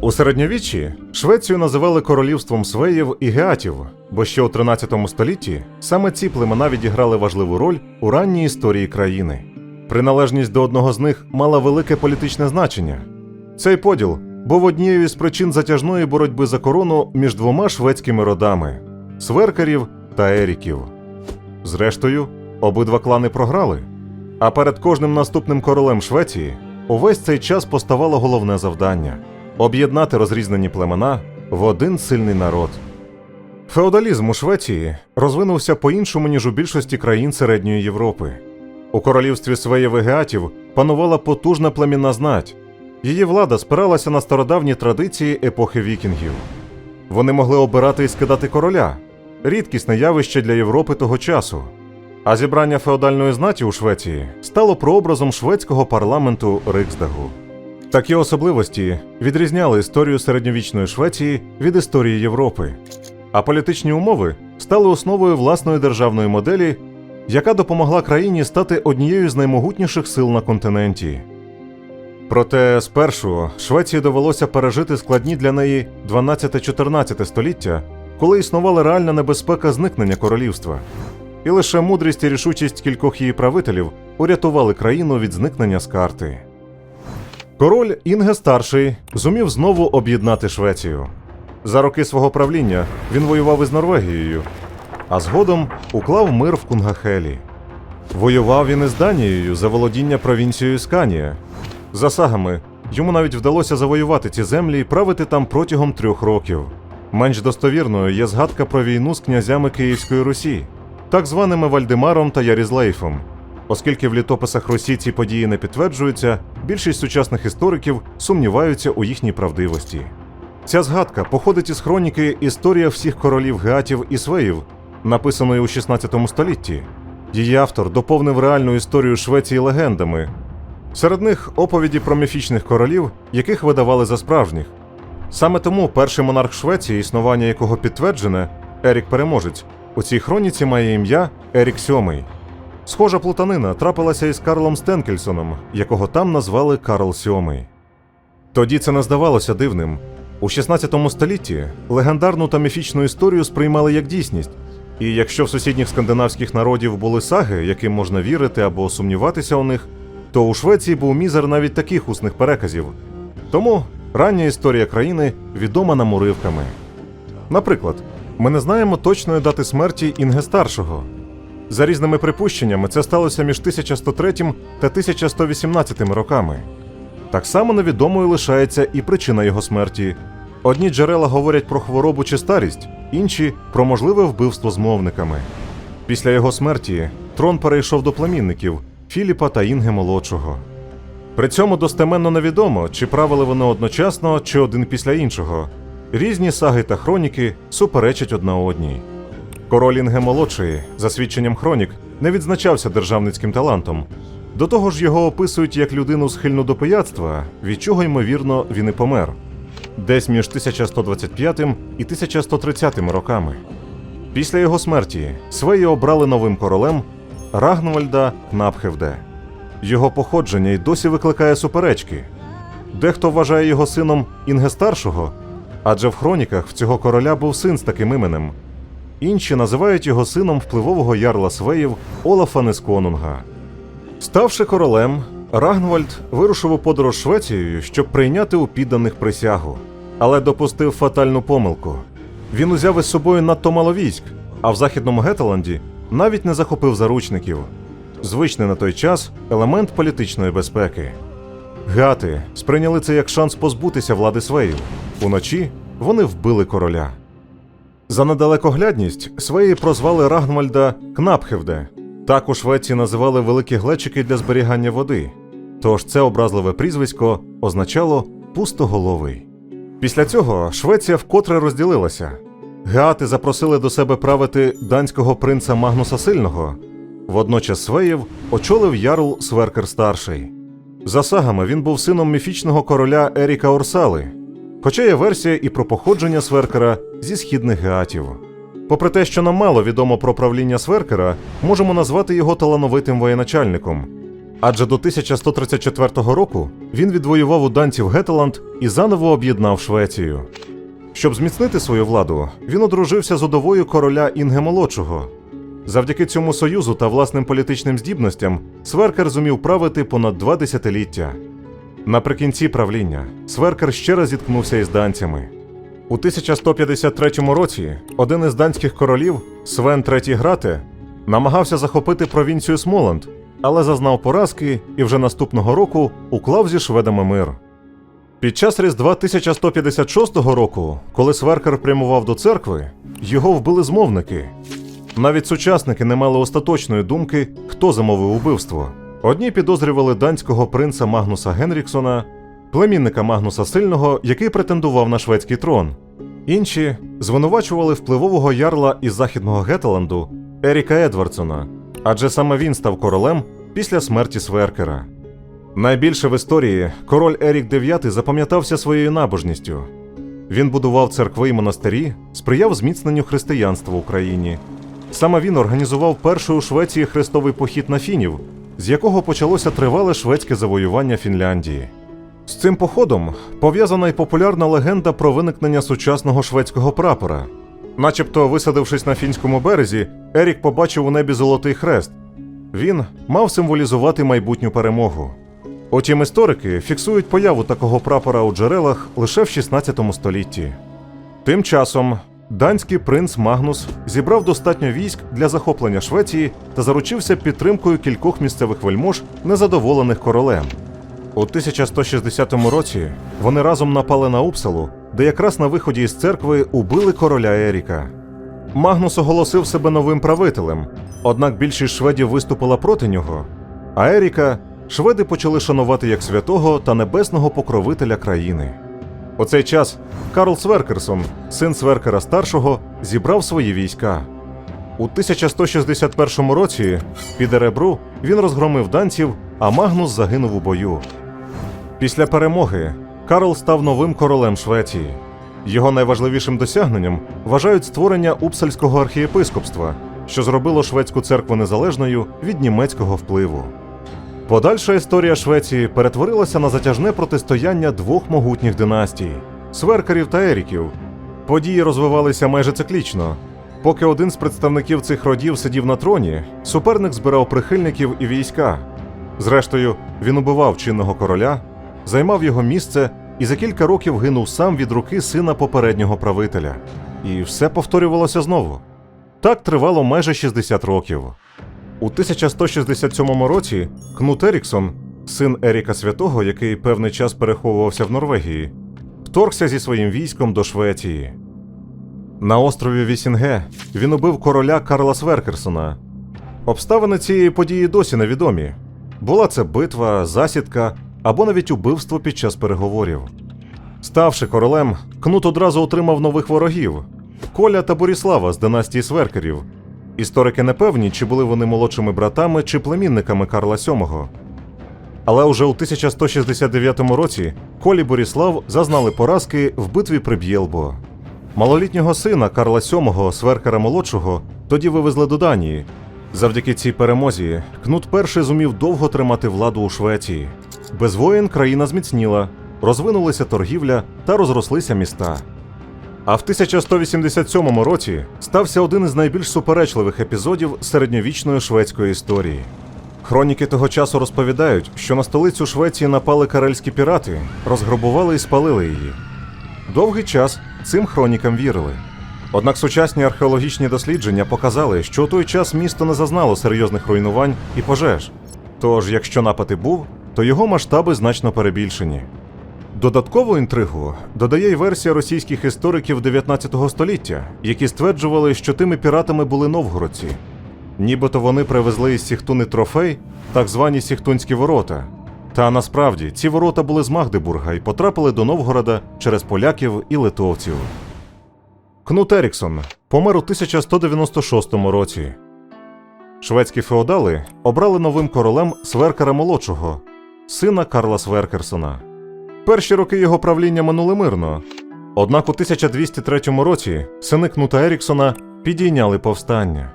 У середньовіччі Швецію називали королівством свеїв і геатів, бо ще у 13 столітті саме ці племена відіграли важливу роль у ранній історії країни. Приналежність до одного з них мала велике політичне значення. Цей поділ був однією з причин затяжної боротьби за корону між двома шведськими родами сверкерів та еріків. Зрештою, обидва клани програли. А перед кожним наступним королем Швеції увесь цей час поставало головне завдання об'єднати розрізнені племена в один сильний народ. Феодалізм у Швеції розвинувся по-іншому, ніж у більшості країн Середньої Європи. У королівстві Свеїв і Геатів панувала потужна племінна знать. Її влада спиралася на стародавні традиції епохи вікінгів. Вони могли обирати і скидати короля рідкісне явище для Європи того часу. А зібрання феодальної знаті у Швеції стало прообразом шведського парламенту Риксдагу. Такі особливості відрізняли історію середньовічної Швеції від історії Європи, а політичні умови стали основою власної державної моделі, яка допомогла країні стати однією з наймогутніших сил на континенті. Проте спершу Швеції довелося пережити складні для неї 12-14 століття, коли існувала реальна небезпека зникнення королівства. І лише мудрість і рішучість кількох її правителів урятували країну від зникнення з карти. Король Інге старший зумів знову об'єднати Швецію. За роки свого правління він воював із Норвегією, а згодом уклав мир в Кунгахелі. Воював він із Данією за володіння провінцією Сканія. За сагами, йому навіть вдалося завоювати ці землі і правити там протягом трьох років. Менш достовірною є згадка про війну з князями Київської Русі, так званими Вальдемаром та Ярізлейфом. Оскільки в літописах Русі ці події не підтверджуються, більшість сучасних істориків сумніваються у їхній правдивості. Ця згадка походить із хроніки Історія всіх королів Геатів і Свеїв, написаної у 16 столітті. Її автор доповнив реальну історію Швеції легендами. Серед них оповіді про міфічних королів, яких видавали за справжніх. Саме тому перший монарх Швеції, існування якого підтверджене, Ерік Переможець, у цій хроніці має ім'я Ерік VII. Схожа плутанина трапилася із Карлом Стенкельсоном, якого там назвали Карл VII. Тоді це не здавалося дивним. У 16 столітті легендарну та міфічну історію сприймали як дійсність. І якщо в сусідніх скандинавських народів були саги, яким можна вірити або сумніватися у них, то у Швеції був мізер навіть таких усних переказів. Тому рання історія країни відома нам уривками. Наприклад, ми не знаємо точної дати смерті Інге старшого. За різними припущеннями, це сталося між 1103 та 1118 роками. Так само невідомою лишається і причина його смерті. Одні джерела говорять про хворобу чи старість, інші про можливе вбивство змовниками. Після його смерті трон перейшов до племінників Філіпа та Інги молодшого. При цьому достеменно невідомо, чи правили вони одночасно, чи один після іншого. Різні саги та хроніки суперечать одна одній. Король Інге молодший, за свідченням хронік, не відзначався державницьким талантом. До того ж, його описують як людину схильну до пияцтва, від чого, ймовірно, він і помер. Десь між 1125 і 1130 роками. Після його смерті Свеї обрали новим королем Рагнвальда Кнапхевде. Його походження й досі викликає суперечки. Дехто вважає його сином Інге старшого, адже в хроніках в цього короля був син з таким іменем. Інші називають його сином впливового ярла Свеїв Олафа Несконунга. Ставши королем, Рагнвальд вирушив у подорож Швецією, щоб прийняти у підданих присягу, але допустив фатальну помилку. Він узяв із собою надто мало військ, а в західному Гетеланді навіть не захопив заручників. Звичний на той час елемент політичної безпеки. Гати сприйняли це як шанс позбутися влади Свеїв. Уночі вони вбили короля. За недалекоглядність Свеї прозвали Рагнвальда Кнапхевде. Так у Швеції називали великі глечики для зберігання води. Тож це образливе прізвисько означало пустоголовий. Після цього Швеція вкотре розділилася. Геати запросили до себе правити данського принца Магнуса Сильного. Водночас Свеїв очолив ярл Сверкер старший. За сагами він був сином міфічного короля Еріка Орсали, хоча є версія і про походження Сверкера зі східних геатів. Попри те, що нам мало відомо про правління Сверкера, можемо назвати його талановитим воєначальником. Адже до 1134 року він відвоював у данців Гетеланд і заново об'єднав Швецію. Щоб зміцнити свою владу, він одружився з удовою короля Інге Молодшого. Завдяки цьому союзу та власним політичним здібностям Сверкер зумів правити понад два десятиліття. Наприкінці правління Сверкер ще раз зіткнувся із данцями. У 1153 році один із данських королів, Свен III Грате, намагався захопити провінцію Смоланд, але зазнав поразки і вже наступного року уклав зі шведами мир. Під час Різдва 1156 року, коли Сверкер прямував до церкви, його вбили змовники. Навіть сучасники не мали остаточної думки, хто замовив убивство. Одні підозрювали данського принца Магнуса Генріксона, племінника Магнуса Сильного, який претендував на шведський трон. Інші звинувачували впливового ярла із західного Гетеланду Еріка Едвардсона, адже саме він став королем після смерті Сверкера. Найбільше в історії король Ерік IX запам'ятався своєю набожністю. Він будував церкви і монастирі, сприяв зміцненню християнства в Україні. Саме він організував перший у Швеції хрестовий похід на фінів, з якого почалося тривале шведське завоювання Фінляндії. З цим походом пов'язана й популярна легенда про виникнення сучасного шведського прапора. Начебто, висадившись на фінському березі, Ерік побачив у небі золотий хрест. Він мав символізувати майбутню перемогу. Утім, історики фіксують появу такого прапора у джерелах лише в 16 столітті. Тим часом данський принц Магнус зібрав достатньо військ для захоплення Швеції та заручився підтримкою кількох місцевих вельмож, незадоволених королем. У 1160 році вони разом напали на Упсалу, де якраз на виході із церкви убили короля Еріка. Магнус оголосив себе новим правителем, однак більшість шведів виступила проти нього, а Еріка шведи почали шанувати як святого та небесного покровителя країни. У цей час Карл Сверкерсон, син Сверкера старшого, зібрав свої війська. У 1161 році під Еребру він розгромив данців, а Магнус загинув у бою. Після перемоги Карл став новим королем Швеції. Його найважливішим досягненням вважають створення Упсальського архієпископства, що зробило шведську церкву незалежною від німецького впливу. Подальша історія Швеції перетворилася на затяжне протистояння двох могутніх династій Сверкерів та Еріків. Події розвивалися майже циклічно. Поки один з представників цих родів сидів на троні, суперник збирав прихильників і війська. Зрештою, він убивав чинного короля, займав його місце і за кілька років гинув сам від руки сина попереднього правителя. І все повторювалося знову. Так тривало майже 60 років. У 1167 році Кнут Еріксон, син Еріка Святого, який певний час переховувався в Норвегії, вторгся зі своїм військом до Швеції. На острові Вісінге він убив короля Карла Сверкерсона. Обставини цієї події досі невідомі. Була це битва, засідка або навіть убивство під час переговорів. Ставши королем, Кнут одразу отримав нових ворогів Коля та Боріслава з династії Сверкерів. Історики не певні, чи були вони молодшими братами чи племінниками Карла VII. Але уже у 1169 році Колі Боріслав зазнали поразки в битві при Б'єлбо. Малолітнього сина Карла VII, Сверкера молодшого, тоді вивезли до Данії. Завдяки цій перемозі Кнут перший зумів довго тримати владу у Швеції. Без воїн країна зміцніла, розвинулася торгівля та розрослися міста. А в 1187 році стався один із найбільш суперечливих епізодів середньовічної шведської історії. Хроніки того часу розповідають, що на столицю Швеції напали карельські пірати, розграбували і спалили її. Довгий час цим хронікам вірили. Однак сучасні археологічні дослідження показали, що у той час місто не зазнало серйозних руйнувань і пожеж. Тож, якщо напад і був, то його масштаби значно перебільшені. Додаткову інтригу додає й версія російських істориків 19 століття, які стверджували, що тими піратами були новгородці. Нібито вони привезли із Сіхтуни трофей, так звані Сіхтунські ворота. Та насправді ці ворота були з Магдебурга і потрапили до Новгорода через поляків і литовців. Кнут Еріксон помер у 1196 році. Шведські феодали обрали новим королем Сверкера молодшого, сина Карла Сверкерсона. Перші роки його правління минули мирно. Однак у 1203 році сини Кнута Еріксона підійняли повстання.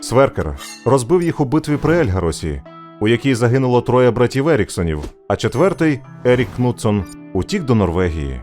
Сверкер розбив їх у битві при Ельгаросі. у якій загинуло троє братів Еріксонів, а четвертий Ерік Кнутсон утік до Норвегії.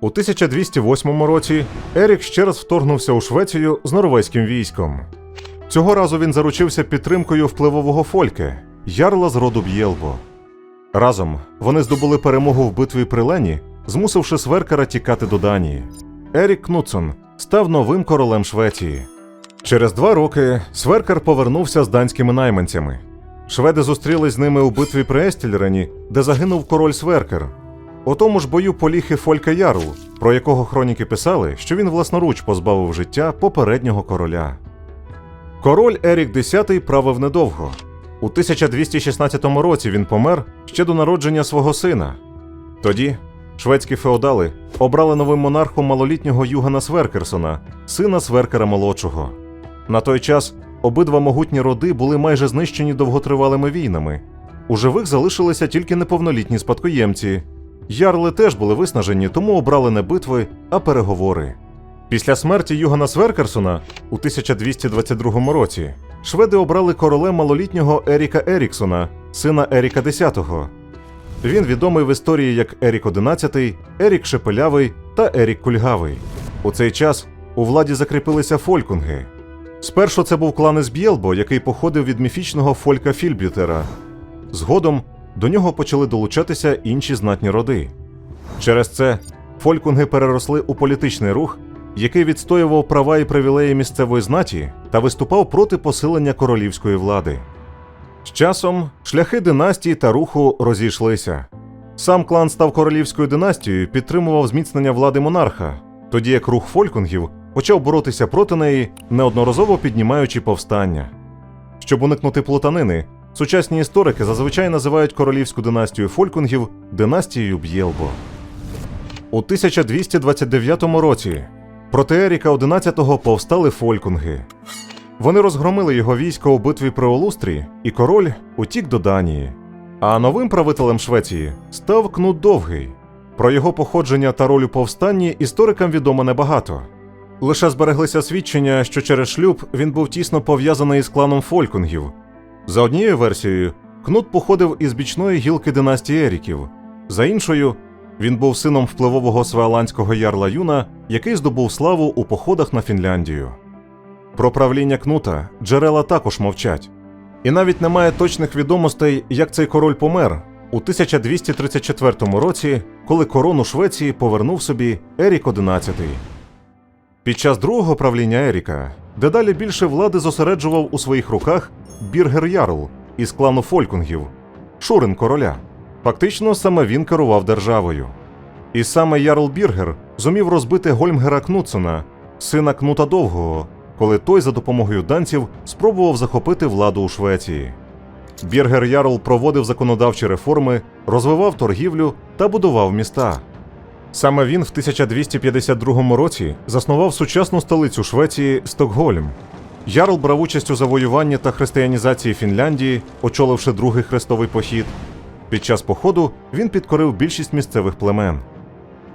У 1208 році Ерік ще раз вторгнувся у Швецію з норвезьким військом. Цього разу він заручився підтримкою впливового Фольке, ярла з роду Б'єлбо. Разом вони здобули перемогу в битві при Лені, змусивши Сверкера тікати до Данії. Ерік Кнутсон став новим королем Швеції. Через два роки Сверкер повернувся з данськими найманцями. Шведи зустрілись з ними у битві при Естільрені, де загинув король Сверкер. У тому ж бою поліг і Фолька Ярл, про якого хроніки писали, що він власноруч позбавив життя попереднього короля. Король Ерік X правив недовго. У 1216 році він помер ще до народження свого сина. Тоді шведські феодали обрали новим монархом малолітнього Югана Сверкерсона, сина Сверкера молодшого. На той час обидва могутні роди були майже знищені довготривалими війнами. У живих залишилися тільки неповнолітні спадкоємці. Ярли теж були виснажені, тому обрали не битви, а переговори. Після смерті Югана Сверкерсона у 1222 році шведи обрали королем малолітнього Еріка Еріксона, сина Еріка X. Він відомий в історії як Ерік XI, Ерік Шепелявий та Ерік Кульгавий. У цей час у владі закріпилися фолькунги. Спершу це був клан із Б'єлбо, який походив від міфічного фолька Фільбютера. Згодом до нього почали долучатися інші знатні роди. Через це фолькунги переросли у політичний рух, який відстоював права і привілеї місцевої знаті та виступав проти посилення королівської влади. З часом шляхи династії та руху розійшлися. Сам клан став королівською династією, підтримував зміцнення влади монарха, тоді як рух фолькунгів почав боротися проти неї, неодноразово піднімаючи повстання. Щоб уникнути плутанини, сучасні історики зазвичай називають королівську династію фолькунгів династією Б'єлбо. У 1229 році проти Еріка XI повстали фолькунги. Вони розгромили його військо у битві при Олустрі, і король утік до Данії. А новим правителем Швеції став Кнут Довгий. Про його походження та роль у повстанні історикам відомо небагато. Лише збереглися свідчення, що через шлюб він був тісно пов'язаний із кланом фолькунгів. За однією версією, Кнут походив із бічної гілки династії Еріків. За іншою, він був сином впливового свеаландського ярла Юна, який здобув славу у походах на Фінляндію. Про правління кнута джерела також мовчать. І навіть немає точних відомостей, як цей король помер у 1234 році, коли корону Швеції повернув собі Ерік XI. Під час другого правління Еріка дедалі більше влади зосереджував у своїх руках Біргер Ярл із клану Фолькунгів, Шурин короля. Фактично саме він керував державою. І саме Ярл Біргер зумів розбити Гольмгера Кнутсона, сина Кнута Довгого, коли той за допомогою данців спробував захопити владу у Швеції. Біргер Ярл проводив законодавчі реформи, розвивав торгівлю та будував міста. Саме він в 1252 році заснував сучасну столицю Швеції Стокгольм. Ярл брав участь у завоюванні та християнізації Фінляндії, очоливши другий хрестовий похід. Під час походу він підкорив більшість місцевих племен.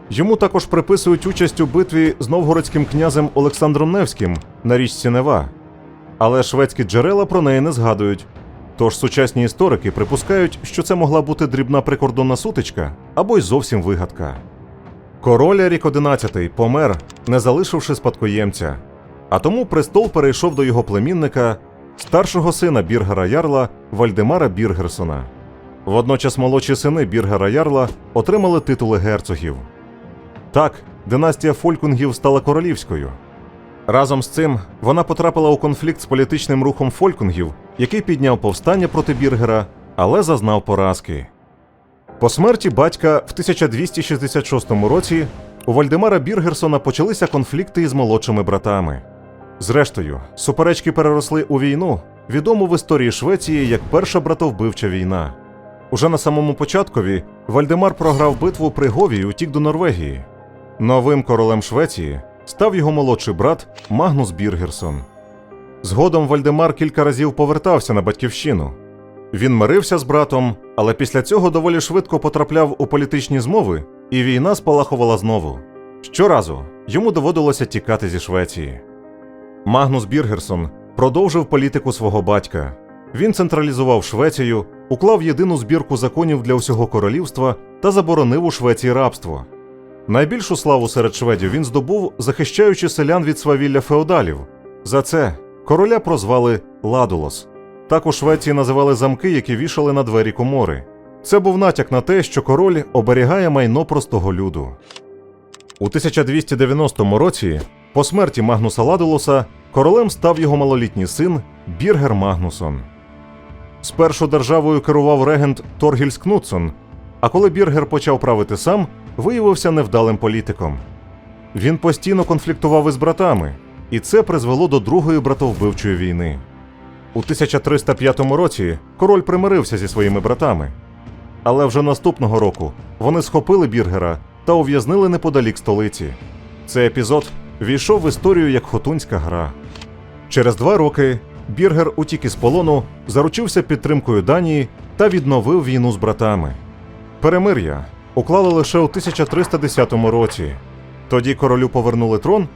Йому також приписують участь у битві з новгородським князем Олександром Невським на річці Нева. Але шведські джерела про неї не згадують. Тож сучасні історики припускають, що це могла бути дрібна прикордонна сутичка або й зовсім вигадка. Король Ерік XI помер, не залишивши спадкоємця, а тому престол перейшов до його племінника, старшого сина Біргера Ярла Вальдемара Біргерсона. Водночас молодші сини Біргера Ярла отримали титули герцогів. Так, династія Фолькунгів стала королівською. Разом з цим вона потрапила у конфлікт з політичним рухом Фолькунгів, який підняв повстання проти Біргера, але зазнав поразки. По смерті батька в 1266 році у Вальдемара Біргерсона почалися конфлікти із молодшими братами. Зрештою, суперечки переросли у війну, відому в історії Швеції як Перша братовбивча війна. Уже на самому початкові Вальдемар програв битву при Гові і утік до Норвегії. Новим королем Швеції став його молодший брат Магнус Біргерсон. Згодом Вальдемар кілька разів повертався на батьківщину. Він мирився з братом, але після цього доволі швидко потрапляв у політичні змови, і війна спалахувала знову. Щоразу йому доводилося тікати зі Швеції. Магнус Біргерсон продовжив політику свого батька. Він централізував Швецію, уклав єдину збірку законів для усього королівства та заборонив у Швеції рабство. Найбільшу славу серед шведів він здобув, захищаючи селян від свавілля феодалів. За це короля прозвали Ладулос. Так у Швеції називали замки, які вішали на двері комори. Це був натяк на те, що король оберігає майно простого люду. У 1290 році, по смерті Магнуса Ладулоса, королем став його малолітній син Біргер Магнусон. Спершу державою керував регент Торгільс Кнутсон, а коли Біргер почав правити сам, виявився невдалим політиком. Він постійно конфліктував із братами, і це призвело до Другої братовбивчої війни. У 1305 році король примирився зі своїми братами. Але вже наступного року вони схопили Біргера та ув'язнили неподалік столиці. Цей епізод війшов в історію як Хотунська гра. Через два роки Біргер утік із полону, заручився підтримкою Данії та відновив війну з братами. Перемир'я уклали лише у 1310 році. Тоді королю повернули трон,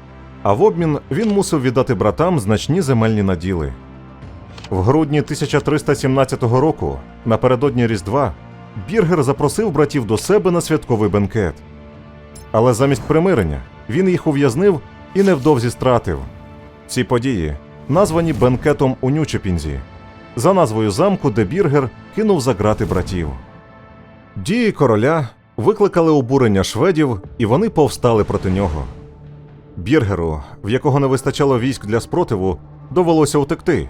а в обмін він мусив віддати братам значні земельні наділи. В грудні 1317 року, напередодні Різдва, Біргер запросив братів до себе на святковий бенкет. Але замість примирення він їх ув'язнив і невдовзі стратив. Ці події названі бенкетом у Нючепінзі, за назвою замку, де Біргер кинув за грати братів. Дії короля викликали обурення шведів, і вони повстали проти нього. Біргеру, в якого не вистачало військ для спротиву, довелося утекти.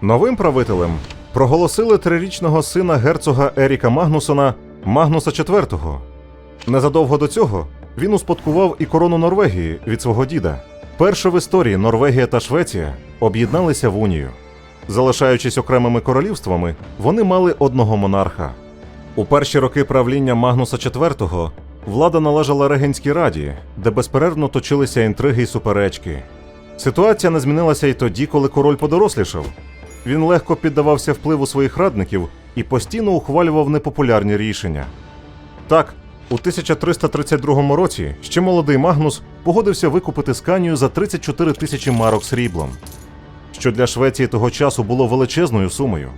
Новим правителем проголосили трирічного сина герцога Еріка Магнусона Магнуса IV. Незадовго до цього він успадкував і корону Норвегії від свого діда. Перше в історії Норвегія та Швеція об'єдналися в унію. Залишаючись окремими королівствами, вони мали одного монарха. У перші роки правління Магнуса IV влада належала Регенській раді, де безперервно точилися інтриги й суперечки. Ситуація не змінилася й тоді, коли король подорослішав. Він легко піддавався впливу своїх радників і постійно ухвалював непопулярні рішення. Так, у 1332 році ще молодий Магнус погодився викупити Сканію за 34 тисячі марок сріблом, що для Швеції того часу було величезною сумою.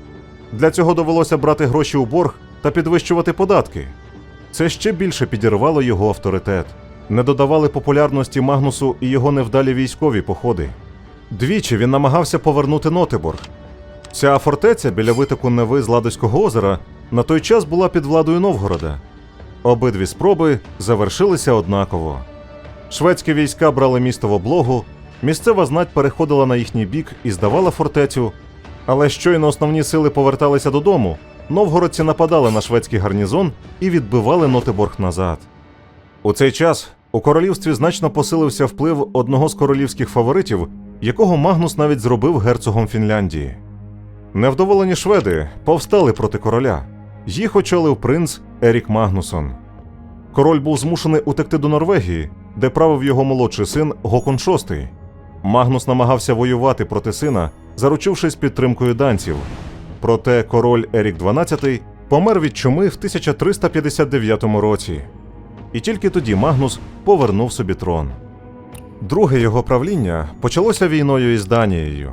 Для цього довелося брати гроші у борг та підвищувати податки. Це ще більше підірвало його авторитет. Не додавали популярності Магнусу і його невдалі військові походи. Двічі він намагався повернути Нотеборг. Ця фортеця біля витоку Неви з Ладоського озера на той час була під владою Новгорода. Обидві спроби завершилися однаково. Шведські війська брали місто в облогу, місцева знать переходила на їхній бік і здавала фортецю. Але щойно основні сили поверталися додому, новгородці нападали на шведський гарнізон і відбивали Нотеборг назад. У цей час у королівстві значно посилився вплив одного з королівських фаворитів, якого Магнус навіть зробив герцогом Фінляндії. Невдоволені шведи повстали проти короля. Їх очолив принц Ерік Магнусон. Король був змушений утекти до Норвегії, де правив його молодший син Гокон VI. Магнус намагався воювати проти сина, заручившись підтримкою данців. Проте король Ерік XII помер від чуми в 1359 році. І тільки тоді Магнус повернув собі трон. Друге його правління почалося війною із Данією.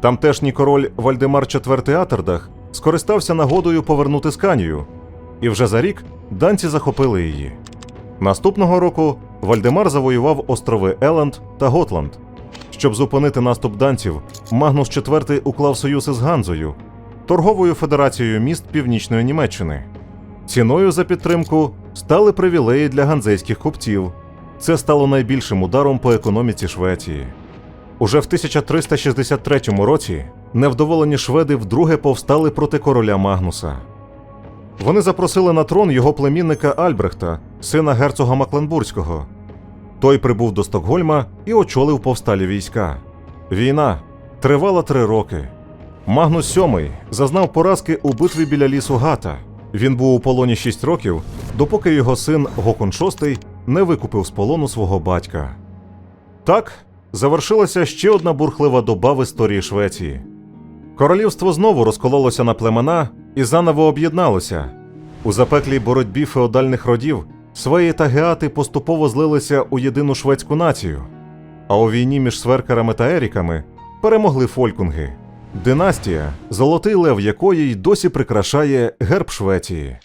Тамтешній король Вальдемар IV Атердах скористався нагодою повернути Сканію, і вже за рік данці захопили її. Наступного року Вальдемар завоював острови Еланд та Готланд. Щоб зупинити наступ данців, Магнус IV уклав союз із Ганзою, торговою федерацією міст Північної Німеччини. Ціною за підтримку стали привілеї для ганзейських купців. Це стало найбільшим ударом по економіці Швеції. Уже в 1363 році невдоволені шведи вдруге повстали проти короля Магнуса. Вони запросили на трон його племінника Альбрехта, сина герцога Макленбурзького. Той прибув до Стокгольма і очолив повсталі війська. Війна тривала три роки. Магнус VII зазнав поразки у битві біля лісу Гата. Він був у полоні 6 років, допоки його син Гокон VI не викупив з полону свого батька. Так завершилася ще одна бурхлива доба в історії Швеції. Королівство знову розкололося на племена і заново об'єдналося. У запеклій боротьбі феодальних родів свеї та геати поступово злилися у єдину шведську націю, а у війні між сверкерами та еріками перемогли фолькунги. Династія, золотий лев якої й досі прикрашає герб Швеції.